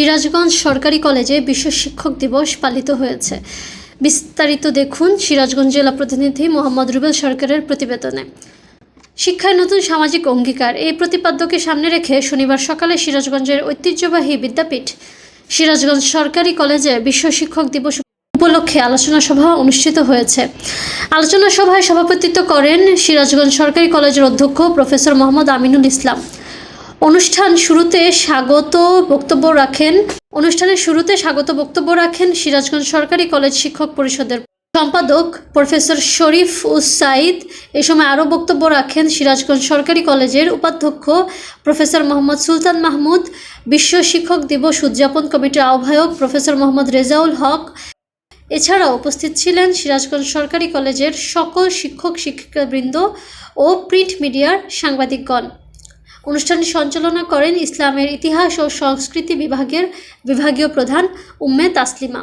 সিরাজগঞ্জ সরকারি কলেজে বিশ্ব শিক্ষক দিবস পালিত হয়েছে। বিস্তারিত দেখুন সিরাজগঞ্জ জেলা প্রতিনিধি মোহাম্মদ রুবেল সরকারের প্রতিবেদনে। শিক্ষায় নতুন সামাজিক অঙ্গীকার। এই প্রতিপাদ্যকে সামনে রেখে শনিবার সকালে সিরাজগঞ্জের ঐতিহ্যবাহী বিদ্যাপীঠ, সিরাজগঞ্জ সরকারি কলেজে বিশ্ব শিক্ষক দিবস উপলক্ষে আলোচনা সভা অনুষ্ঠিত হয়েছে। আলোচনা সভায় সভাপতিত্ব করেন সিরাজগঞ্জ সরকারি কলেজের অধ্যক্ষ প্রফেসর মোহাম্মদ আমিনুল ইসলাম। অনুষ্ঠান শুরুতে স্বাগত বক্তব্য রাখেন। অনুষ্ঠানের শুরুতে স্বাগত বক্তব্য রাখেন সিরাজগঞ্জ সরকারি কলেজ শিক্ষক পরিষদের সম্পাদক প্রফেসর শরীফ উস সাইদ এ সময় আরও বক্তব্য রাখেন সিরাজগঞ্জ সরকারি কলেজের উপাধ্যক্ষ প্রফেসর মোহাম্মদ সুলতান মাহমুদ, বিশ্ব শিক্ষক দিবস উদযাপন কমিটির আহ্বায়ক প্রফেসর মোহাম্মদ রেজাউল হক। এছাড়াও উপস্থিত ছিলেন সিরাজগঞ্জ সরকারি কলেজের সকল শিক্ষক, শিক্ষিকাবৃন্দ ও প্রিন্ট মিডিয়ার সাংবাদিকগণ। অনুষ্ঠানটি সঞ্চালনা করেন ইসলামের ইতিহাস ও সংস্কৃতি বিভাগের বিভাগীয় প্রধান উম্মে তাসলিমা।